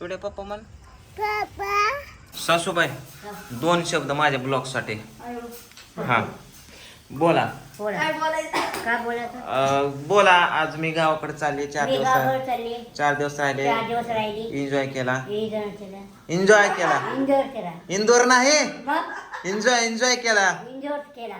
तुडे पप्पा म्हण. सासूबाई दोन शब्द माझ्या ब्लॉगसाठी. हा. बोला. बोला. का बोलायचं? अं, बोला आज मी गावाकडे चालले चार मी दिवस गावावर चालली चार दिवस राहिले. चार दिवस राहिली. एन्जॉय केला. हे जण केला. एन्जॉय केला. इंजोर केला. इंदोर नाही? मग? एन्जॉय एन्जॉय केला. इंजोर केला.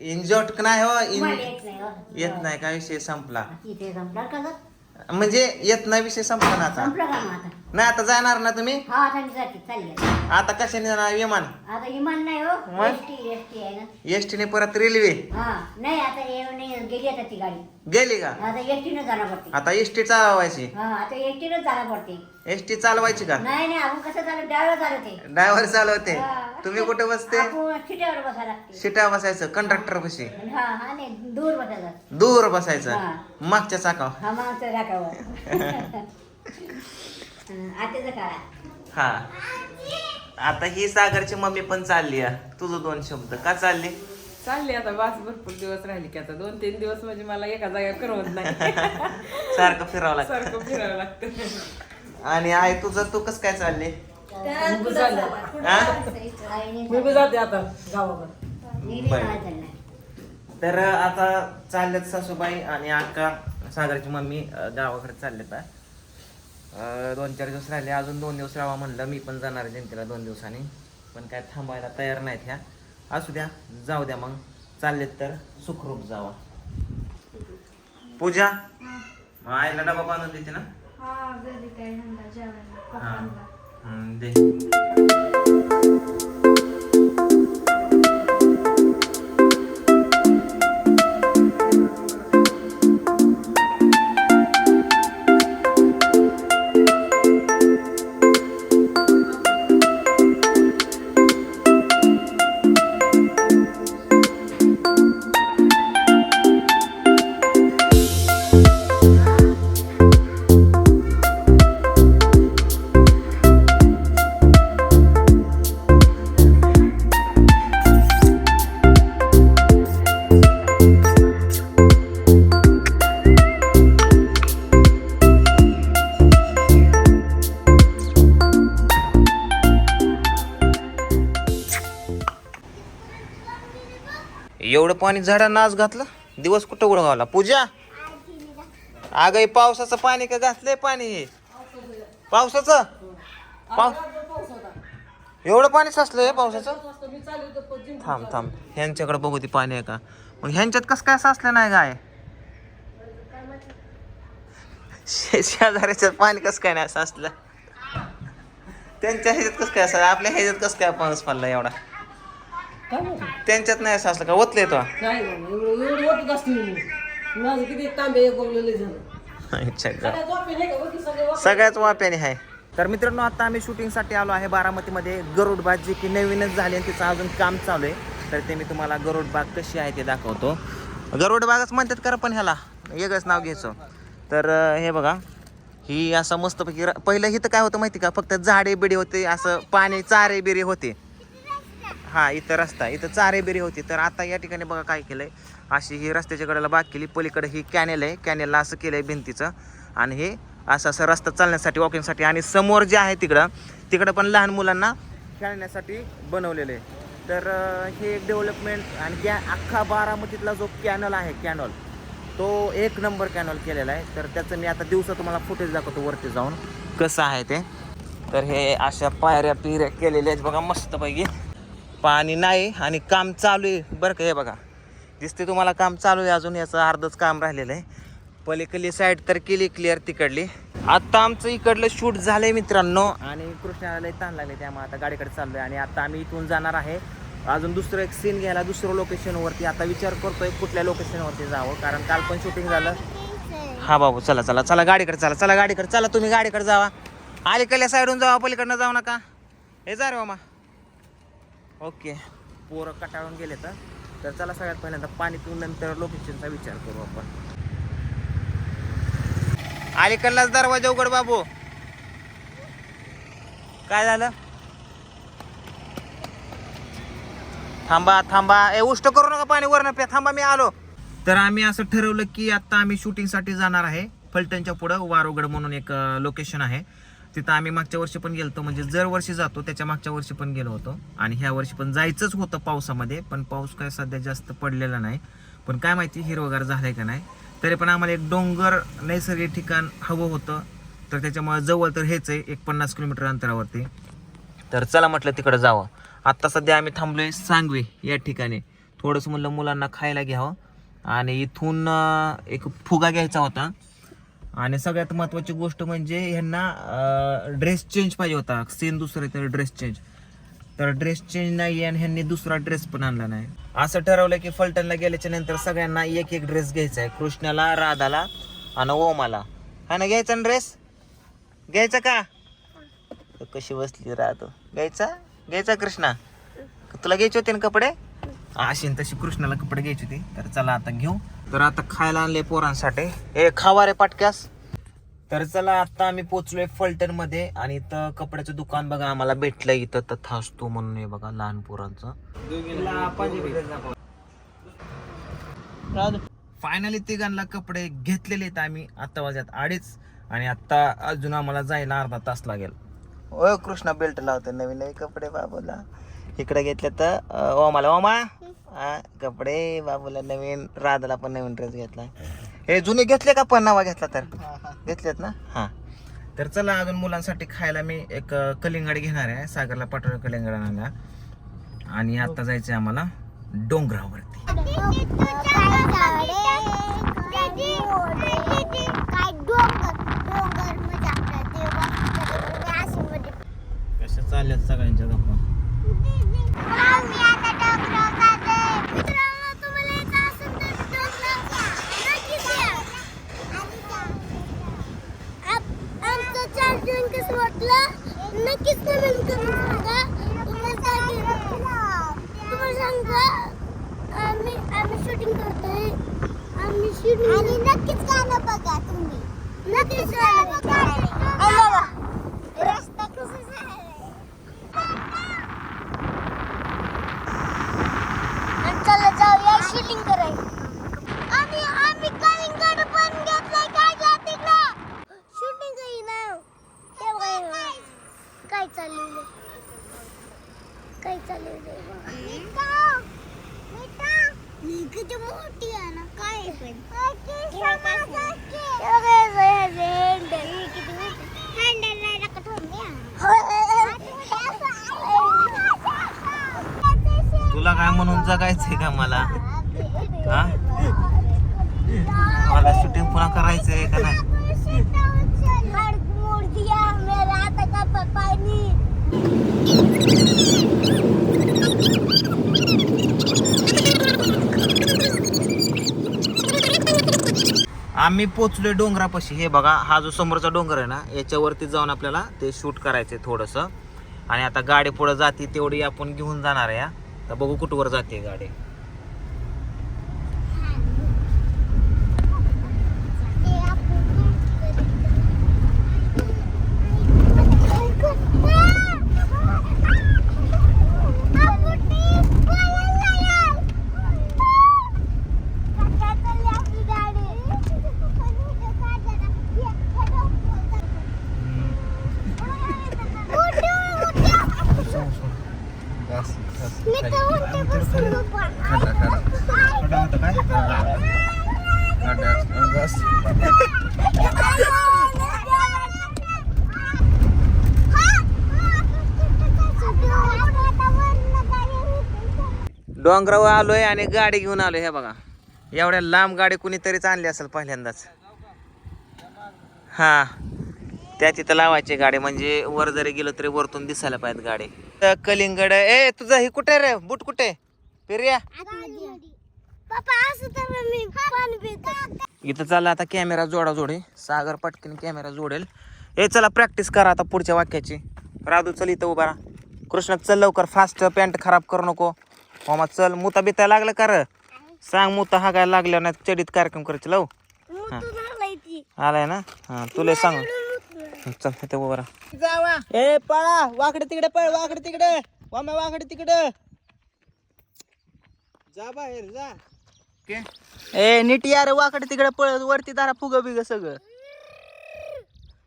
एन्जॉय नाही हो येत नाही हो. येत नाही का विषय संपला. संपला का ग? म्हणजे येत नाही विषय संपला ना आता? संपला का मग आता? नाही आता जाणार ना तुम्ही? हा आता मी जाते. चालली. आता. आता कशाने जाणार? विमान? आता इमान नाही हो. मग? एस टी एस टी आहे ना. एसटीने परत रेल्वे हा नाही आता हे नाही गेली आता ती गाडी. गेली का? आता एस टीनं जाणं पडते. आता एसटी चालवायची. हा आता पडते. एसटी चालवायची का? नाही नाही आपण कसं चालू ड्रायव्हर चालवते ड्रायव्हर चालवते. हा. तुम्ही कुठे बसते? आपण सीटावर बसायला लागते. शिटा बसायचं कंडक्टर बशी हा हा नाही दूर बसायचं. दूर बसायचं. हा. मागच्या चाकाव हा मग तर राखावं आताच काळा. हा. आता ही सागरची मम्मी पण चालली आहे. तुझं दोन शब्द. का चालली? चालली आता वास भरपूर दिवस राहिली की आता. दोन तीन दिवस म्हणजे मला एका जागेवर करवत नाही. सारखं फिरावं लागतं. सारखं फिरावं लागतं. आणि आई तुझं तू कस काय चालली? मुंबई. हा? जाते. आता गावाकडे. तर आता चाललेत सासूबाई आणि अक्का. सागरची मम्मी गावाकडे चाललेत दोन चार दिवस राहिले. अजून दोन दिवस राहा म्हणलं. मी पण जाणार आहे जयंतीला दोन दिवसांनी. पण काय थांबायला तयार नाहीत ह्या. असू द्या जाऊ द्या मग. चाललेत तर सुखरूप जावा. पूजा? आईला डबा बांधून देते ना? दे. पाणी झाडांना आज घातलं? दिवस कुठं उडगावला पूजा? अगं हे पावसाचं पाणी का घातलंय पाणी? हे पावसाचं? पाव एवढं पाणी साचलंय पावसाचं? थांब थांब. ह्यांच्याकडे बघू ती पाणी आहे का? मग ह्यांच्यात कसं काय साचलं नाही गाय? शे- शेजाऱ्याच्यात पाणी कसं काय नाही साचलं? त्यांच्या ह्याच्यात कसं काय असं आपल्या ह्याच्यात कसं काय पाऊस पडला एवढा? त्यांच्यात नाही असं असलं का? ओतले तो. नाही बाबा, एवढं एवढं होतच असते मी. माझं किती तांबे एक बोललेले झालं. अच्छा गा. सगळ्या झोपे नाही का बघ की सगळे वाप- सगळ्याच वाप्याने आहे तर मित्रांनो आता आम्ही शूटिंगसाठी आलो आहे बारामतीमध्ये. गरुड बाग जी की नवीनच झाली आणि तिचं अजून काम चालू आहे. तर ते मी तुम्हाला गरुड बाग कशी आहे ते दाखवतो. गरुड बागच म्हणतात कर पण ह्याला. वेगळंच नाव घ्यायचं. तर अं, हे बघा. ही असं मस्तपैकी र- पहिलं इथं काय होतं माहिती का? फक्त झाडे बिडे होते असं पाणी चारे बिरे होते. हा इथं रस्ता इथं चारे बिरी होती. तर आता या ठिकाणी बघा काय केलंय. अशी ही रस्त्याच्या कडेला बाग केली. पलीकडे ही कॅनेल आहे. कॅनेलला असं केलंय भिंतीचं. आणि हे असं असं रस्ता चालण्यासाठी वॉकिंगसाठी आणि समोर जे आहे तिकडं तिकडं पण लहान मुलांना खेळण्यासाठी बनवलेलं आहे. तर हे एक डेव्हलपमेंट आणि त्या अख्खा बारामतीतला जो कॅनल आहे कॅनल तो एक नंबर कॅनल केलेला आहे. तर त्याचं मी आता दिवसा तुम्हाला फुटेज दाखवतो वरती जाऊन. कसं आहे ते. तर हे अशा पायऱ्या पिऱ्या केलेल्या आहेत. बघा मस्तपैकी. पाणी नाही आणि काम चालू आहे. बरं का हे बघा. दिसते तुम्हाला काम चालू आहे अजून याचं अर्धच काम राहिलेलं आहे. पलीकडली साईड तर केली क्लिअर तिकडली. आता आमचं इकडलं शूट झालंय मित्रांनो. आणि कृष्णाला ताण लागले त्यामुळे आता गाडीकडे चाललोय. आणि आता आम्ही इथून जाणार आहे. अजून दुसरं एक सीन घ्यायला दुसरं लोकेशनवरती आता विचार करतोय कुठल्या लोकेशनवरती जावं कारण काल पण शूटिंग झालं. हा बाबू चला चला चला गाडीकडे चला चला गाडीकडे. चला तुम्ही गाडीकडे जावा. अलीकडल्या साईडून जावा पलीकडनं जाऊ नका. हे जा रे मामा. ओके. पोरं कटाळून गेले तर तर चला सगळ्यात पहिल्यांदा पाणी पिऊन नंतर लोकेशनचा विचार करू आपण. अलीकडलाच दरवाजा उघड बाबू. काय झालं? थांबा थांबा. ए उष्ट करू नका पाणी वरनं प्या. थांबा मी आलो. तर आम्ही असं ठरवलं की आता आम्ही शूटिंगसाठी जाणार आहे. फलटणच्या पुढं वारोगड म्हणून एक लोकेशन आहे. तिथं आम्ही मागच्या वर्षी पण गेलतो म्हणजे जर वर्षी जातो त्याच्या मागच्या वर्षी पण गेलो होतो. आणि ह्या वर्षी पण जायचंच होतं पावसामध्ये पण पाऊस काय सध्या जास्त पडलेला नाही. पण काय माहिती हिरवगार झालंय का नाही. तरी पण आम्हाला एक डोंगर नैसर्गिक ठिकाण हवं होतं. तर त्याच्यामुळे जवळ तर हेच आहे एक पन्नास किलोमीटर अंतरावरती. तर चला म्हटलं तिकडं जावं. आत्ता सध्या आम्ही थांबलोय सांगवी या ठिकाणी. थोडंसं म्हणलं मुलांना खायला घ्यावं. आणि इथून एक फुगा घ्यायचा होता. आणि सगळ्यात महत्त्वाची गोष्ट म्हणजे ह्यांना ड्रेस चेंज पाहिजे होता. सेम दुसरं तर ड्रेस चेंज तर ड्रेस चेंज नाही आणि ह्यांनी दुसरा ड्रेस पण आणला नाही. असं ठरवलं की फलटणला गेल्याच्यानंतर सगळ्यांना एक एक ड्रेस घ्यायचा आहे. कृष्णाला राधाला आणि ओमाला. हा ना घ्यायचा ड्रेस घ्यायचा का? कशी बसली राहतो घ्यायचा? घ्यायचा कृष्णा? तुला घ्यायचे होते ना कपडे? अशी तशी कृष्णाला कपडे घ्यायचे होते. तर चला आता घेऊ. तर आता खायला आणले पोरांसाठी. हे खावा रे पाटक्यास. तर चला आता आम्ही पोचलोय फलटणमध्ये आणि इथं कपड्याचं दुकान बघा आम्हाला भेटलं इथं. तथास्तू म्हणून हे बघा लहान पोरांचं. फायनली तिघांना कपडे घेतलेले आहेत आम्ही. आता वाजत अडीच आणि आता अजून आम्हाला जायला अर्धा तास लागेल. ओ कृष्णा बेल्ट लावतो नवीन नवीन कपडे बाबूला. इकडे घेतले तर ओमाला ओमा. हा, कपडे बाबूला नवीन राधाला पण नवीन ड्रेस घेतलाय हे जुने घेतले का पण नवा घेतला तर? घेतलेत ना? हा. तर चला अजून मुलांसाठी खायला मी एक अं, कलिंगड घेणार आहे. सागरला पाठवलं कलिंगड आणायला. आणि आता जायचंय आम्हाला डोंगरावरती. कशा चालल्यात सगळ्यांच्या गप्पा? आणि नक्कीच गाणं बघा तुम्ही नक्कीच गाणं बघा रस्ता कसा चला जाऊया शूटिंग करायला आणि आम्ही कलिंगड पण घेतलाय काय जाते ना शूटिंग आहे ना तेव्हा काय चाललेलं काय चाललेलं किती मोठी आहे ना काय तुला काय म्हणून जगायचंय का मला? हा? मला शूटिंग पुन्हा करायचंय का नाही? मोड़ का आम्ही पोचलोय डोंगरापाशी. हे बघा हा जो समोरचा डोंगर आहे ना याच्यावरती जाऊन आपल्याला ते शूट करायचंय थोडस. आणि आता गाडी पुढे जाते तेवढी आपण घेऊन जाणार आहे तर बघू कुठवर जाते गाडी. डोंगरावर आलोय आणि गाडी घेऊन आलोय हे बघा. एवढ्या लांब गाडी कुणीतरीच आणली असेल पहिल्यांदाच. हा. त्या तिथं लावायची गाडी म्हणजे वर जरी गेलो तरी वरतून दिसायला पाहिजे गाडी. तर कलिंगड ए तुझं हे कुठे रे? बुट कुठे? फिर्या असं इथं चला आता कॅमेरा जोडा जोडे सागर पटकीन कॅमेरा जोडेल. ए चला प्रॅक्टिस करा आता पुढच्या वाक्याची. राधू चल इथं उभा राहा. कृष्ण चल लवकर. फास्ट पॅन्ट खराब करू नको. मामा चल मुता बिता लागलं का र? सांग मुता हा काय लागल्यावर नाही चडीत कार्यक्रम करायचे लव. तू ती. आलाय ना? हा तुला सांग. चल इथं उभा राहा. जावा. ए पळा वाकडे तिकडे पळ वाकडे तिकडे. वाम्या वाकडे तिकडे. जा बाहेर जा. ए नीट यार वाकडे तिकडे पळ वरती दारा फुग बिग सगळं.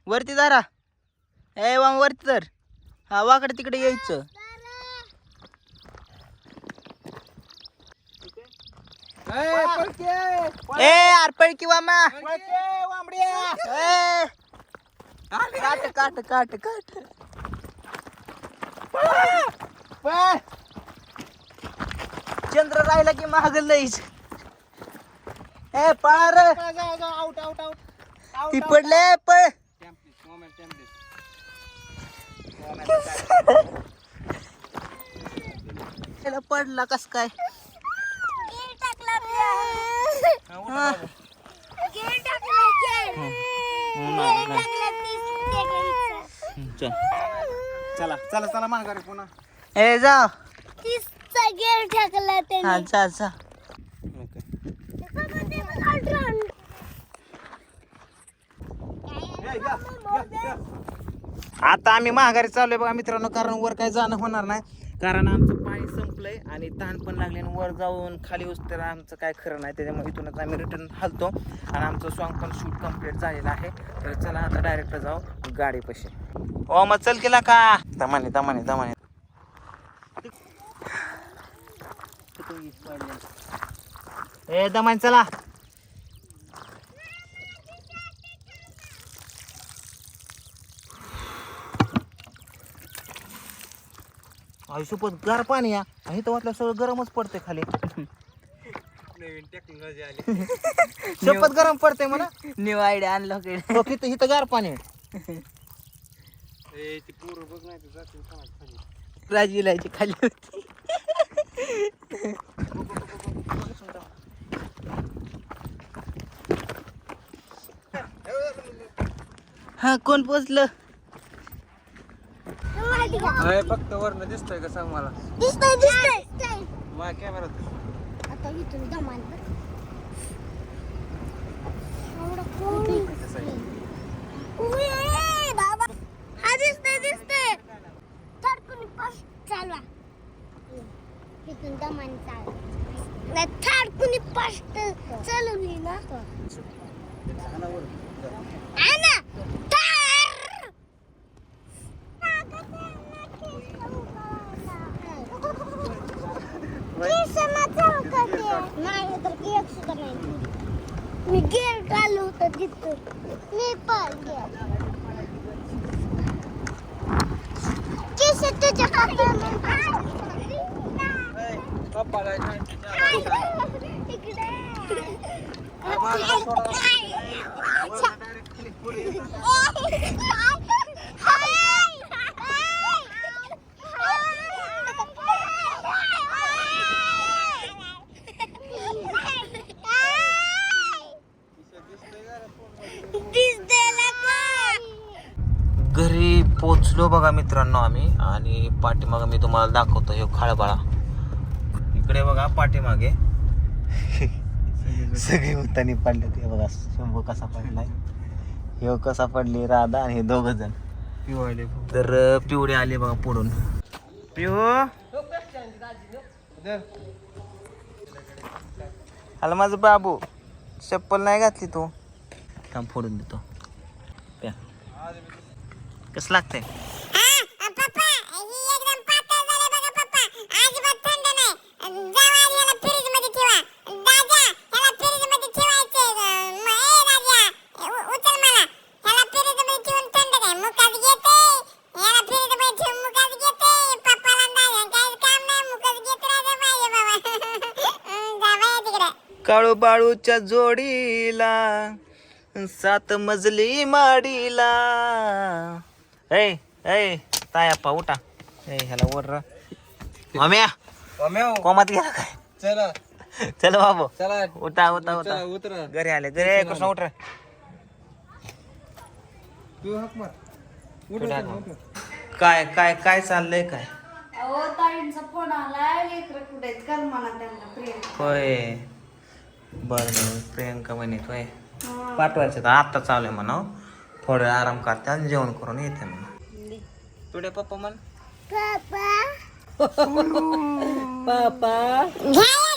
वरती दारा ए वाम वरती तर हा वाकडे तिकडे यायचं. ए यार पळकी! वामा. ए, काट काट काट काट. चंद्र राहिला की महाग लईच. ए पार. ती पडले पळ. पडला कस काय गेर टाकला हा. चल चला चला चला माघारी पुन्हा ए जा हा जा आता आम्ही माघारी चाललोय बघा मित्रांनो कारण वर काही जाणं होणार नाही कारण आमचं आणि तहान पण लागले आणि वर जाऊन खाली उतर आमचं काय खरं नाही त्याच्यामुळे इथूनच आम्ही रिटर्न हलतो. आणि आमचं सॉन्ग पण शूट कंप्लीट झालेलं आहे. तर चला आता डायरेक्ट जाऊ गाडीपाशी. ओ मग चल केला का दमाने दमाने दमाने. ए दमाने चला. आयुष्यपत गार पाणी या. आणि तर वाटलं सगळं गरमच पडते खाली. नवीन टेक्नॉलॉजी आली. शपथ गरम पडते म्हणा. न्यू आयडिया आणलं की हो इथं इथं गार पाणी आहे. ए ती पोरं बघ नाही तर जातील का खाली राजीलाची खाली होती. हा कोण पोचलं? अरे फक्त वरनं दिसतंय का सांग मला? दिसतंय दिसतंय. माझ्या कॅमेरात आता इथून दमान कोण बाबा. हा दिसतंय दिसतंय. थडकुनी पास चालवा इथून दमान चाल. नाही थडकुनी पास चालवली ना तर. केसांना चमकते. नाही तर केक सुद्धा नाही. मी गेर चालू होतं तिथं मी पण गेर केस तुझ्या पप्पाला इकडे घरी पोचलो बघा मित्रांनो आम्ही. आणि पाठीमागं मी तुम्हाला दाखवतो हे खाळबाळा. इकडे बघा पाठीमागे. सगळे उतानी पडले ते बघा शंभू कसा पडलाय. ह्यो कसा पडली राधा आणि हे दोघ जण. पिवायले तर पिवळे आले बघा पुढून. पिऊ? आला माझं बाबू. चप्पल नाही घातली तू. थांब फोडून देतो. प्या. कसं लागतंय ही काळू बाळूच्या जोडीला सात मजली माडीला ऐ ऐ तायाप्पा उठा ऐ ह्याला वर र. माम्या कोमात गेला काय चला चल बाबू चला उठा उठा उठा चला उतरा घरी आले घरी कृष्ण उठ रे. तू हाक मार कुठे आला? काय काय काय चाललंय काय अहो ताईंचा फोन आलाय लेकर कुठे आहेत कर म्हणा त्यांना प्रेम होय बर बर प्रियंका म्हणत होय पाठवायचं तर आत्ता चालू आहे म्हणा थोडं आराम करते आणि जेवण करून येते म्हणा तुझे पप्पा म्हण. पप्पा. पापा घ्या